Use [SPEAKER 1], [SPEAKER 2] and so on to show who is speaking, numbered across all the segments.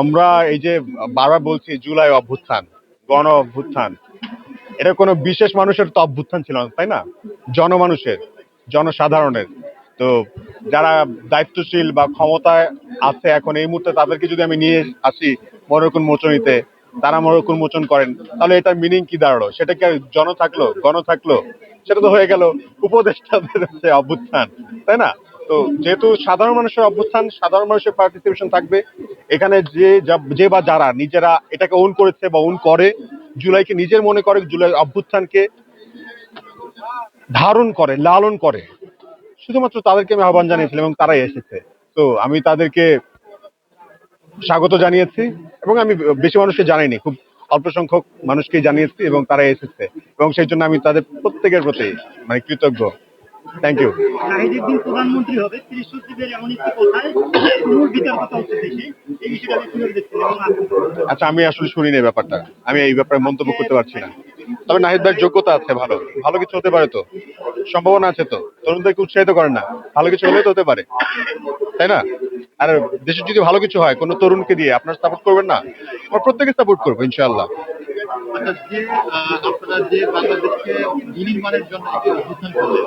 [SPEAKER 1] আমরা এই যে বারবার বলছি জুলাই অভ্যুত্থান, গণ অভ্যুত্থান, এটা কোনো বিশেষ মানুষের তো অভ্যুত্থান ছিল না, তাই না? জনমানুষের, জনসাধারণের। তো যারা দায়িত্বশীল বা ক্ষমতায় আছে এখন, এই মুহূর্তে তাদেরকে যদি আমি নিয়ে আসি মরকুন মোচনীতে, তারা মরকুন মোচন করেন, তাহলে এটার মিনিং কি দাঁড়াল? সেটা কি জন থাকল, গণ থাকল? সেটা তো হয়ে গেল উপদেষ্টাদের অভ্যুত্থান, তাই না? তো যেহেতু সাধারণ মানুষের অভ্যুত্থান, সাধারণ মানুষের পার্টিসিপেশন থাকবে। এখানে যে যে বা যারা নিজেরা এটাকে ওন করেছে বা ওন করে, জুলাইকে নিজের মনে করে জুলাই অভ্যুত্থানকে ধারণ করে, লালন করে। শুধুমাত্র তাদেরকে আমি আহ্বান জানিয়েছিলাম এবং তারাই এসেছে। তো আমি তাদেরকে স্বাগত জানিয়েছি এবং আমি বেশি মানুষকে জানাইনি, খুব অল্প সংখ্যক মানুষকেই জানিয়েছি এবং তারা এসেছে। এবং সেই জন্য আমি তাদের প্রত্যেকের প্রতি মানে কৃতজ্ঞ। থ্যাংক ইউ
[SPEAKER 2] দিন প্রধানমন্ত্রী হবে। এমন একটি
[SPEAKER 1] আচ্ছা আমি আসলে শুনিনি এই ব্যাপারটা। আমি এই ব্যাপারে মন্তব্য করতে পারছি না। তবে নাহিদ ভাইয়ের যোগ্যতা আছে ভালো। ভালো কিছু হতে পারে তো। সম্ভাবনা আছে তো। তরুণদেরকে উৎসাহিত করেন না। ভালো কিছু হলে তো হতে পারে। তাই না? আর দেশের যদি ভালো কিছু হয় কোনো তরুণকে দিয়ে আপনার সাপোর্ট করবেন না? আমরা প্রত্যেকে সাপোর্ট করব ইনশাআল্লাহ।
[SPEAKER 3] অর্থাৎ যে আপনারা যে বাংলাদেশকে বিনির্মাণের জন্য একটি করলেন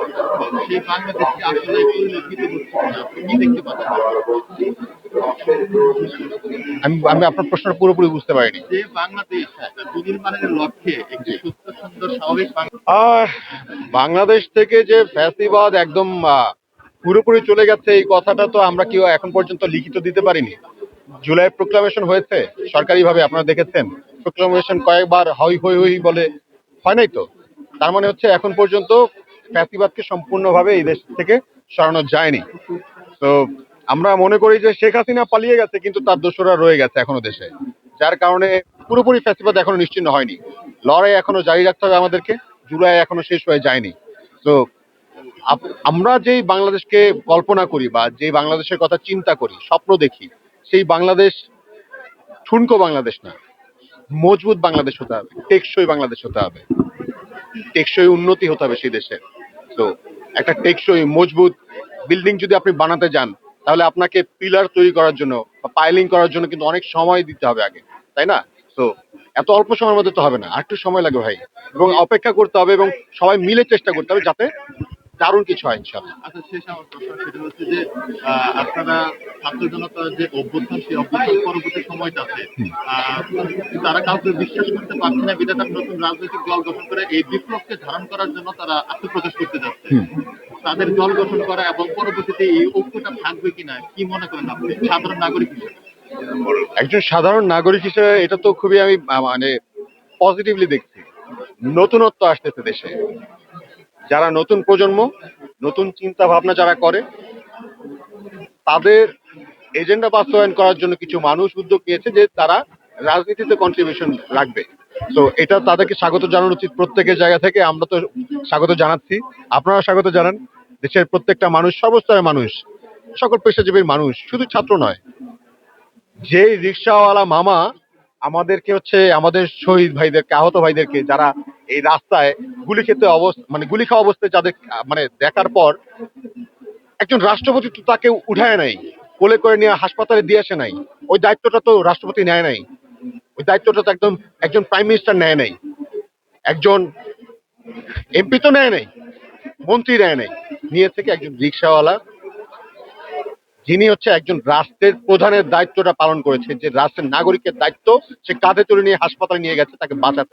[SPEAKER 3] সেই বাংলাদেশকে আসলে পরিলক্ষিত হচ্ছে আপনি দেখতে পাচ্ছেন?
[SPEAKER 1] আমি আমি আপনার প্রশ্নটা পুরোপুরি বুঝতে পারিনি।
[SPEAKER 3] যে বাংলাদেশ বিনির্মাণের লক্ষ্যে একটি সুস্থ সুন্দর স্বাভাবিক বাংলা
[SPEAKER 1] বাংলাদেশ থেকে যে ফ্যাসিবাদ একদম পুরোপুরি চলে গেছে এই কথাটা তো আমরা কেউ এখন পর্যন্ত লিখিত দিতে পারিনি। জুলাই প্রোক্লামেশন হয়েছে সরকারিভাবে আপনারা দেখেছেন। প্রোক্লামেশন কয়েকবার হই হই হই বলে হয় নাই তো? তার মানে হচ্ছে এখন পর্যন্ত ফ্যাসিবাদকে সম্পূর্ণভাবে এই দেশ থেকে সরানো যায়নি। তো আমরা মনে করি যে শেখ হাসিনা পালিয়ে গেছে, কিন্তু তার দোষরা রয়ে গেছে এখনও দেশে। যার কারণে পুরোপুরি ফ্যাসিবাদ এখনও নিশ্চিন্ন হয়নি। লড়াই এখনও জারি রাখতে হবে আমাদেরকে, জুলাই এখনও শেষ হয়ে যায়নি। তো আমরা যেই বাংলাদেশকে কল্পনা করি বা যে বাংলাদেশের কথা চিন্তা করি, স্বপ্ন দেখি, সেই বাংলাদেশ ঠুনকো বাংলাদেশ না। মজবুত বাংলাদেশ হতে হবে, টেকসই বাংলাদেশ হতে হবে, টেকসই উন্নতি হতে হবে সেই দেশের তো একটা টেকসই, মজবুত বিল্ডিং যদি আপনি বানাতে যান, তাহলে আপনাকে পিলার তৈরি করার জন্য বা পাইলিং করার জন্য কিন্তু অনেক সময় দিতে হবে আগে, তাই না? তো এত অল্প সময়ের মধ্যে তো হবে না, আর একটু সময় লাগবে ভাই। এবং অপেক্ষা করতে হবে এবং সবাই মিলে চেষ্টা করতে হবে যাতে দারুণ কিছু হয় ইনশাল্লাহ
[SPEAKER 3] আচ্ছা শেষ আমার প্রশ্ন সেটা হচ্ছে যে আপনারা ছাত্র জনতার যে অভ্যুত্থান সেই অভ্যুত্থান পরবর্তী সময়টাতে তারা কাউকে বিশ্বাস করতে পারছে না বিধাতা নতুন রাজনৈতিক দল গঠন করে এই বিপ্লবকে ধারণ করার জন্য তারা আত্মপ্রকাশ করতে যাচ্ছে। তাদের দল গঠন করা এবং পরবর্তীতে এই ঐক্যটা থাকবে কিনা কি মনে করেন আপনি সাধারণ নাগরিক হিসেবে?
[SPEAKER 1] একজন সাধারণ নাগরিক হিসেবে এটা তো খুবই আমি মানে পজিটিভলি দেখছি। নতুনত্ব আসতেছে দেশে। যারা নতুন প্রজন্ম, নতুন চিন্তা ভাবনা যারা করে, তাদের এজেন্ডা বাস্তবায়ন করার জন্য কিছু মানুষ উদ্যোগ নিয়েছে যে তারা রাজনীতিতে কন্ট্রিবিউশন রাখবে। তো এটা তাদেরকে স্বাগত জানানো উচিত প্রত্যেকের জায়গা থেকে। আমরা তো স্বাগত জানাচ্ছি। আপনারা স্বাগত জানান। দেশের প্রত্যেকটা মানুষ সর্বস্তরের মানুষ, সকল পেশাজীবীর মানুষ, শুধু ছাত্র নয়। যে রিক্সাওয়ালা মামা আমাদেরকে হচ্ছে, আমাদের শহীদ ভাইদেরকে, আহত ভাইদেরকে, যারা এই রাস্তায় গুলি খেতে অবস্থা মানে গুলি খাওয়া অবস্থায় যাদের মানে দেখার পর একজন রাষ্ট্রপতি তো তাকে উঠায় নাই, কোলে করে নিয়ে হাসপাতালে দিয়ে আসে নাই, ওই দায়িত্বটা তো রাষ্ট্রপতি নেয় নাই, ওই দায়িত্বটা তো একদম একজন প্রাইম মিনিস্টার নেয় নাই, একজন এমপি তো নেয় নাই, মন্ত্রী নেয় নাই, নিয়ে থেকে একজন রিক্সাওয়ালা, যিনি হচ্ছে একজন রাষ্ট্রের প্রধানের দায়িত্বটা পালন করেছে, যে রাষ্ট্রের নাগরিকের দায়িত্ব সে কাঁধে তুলে নিয়ে হাসপাতালে নিয়ে গেছে, তাকে বাঁচাতে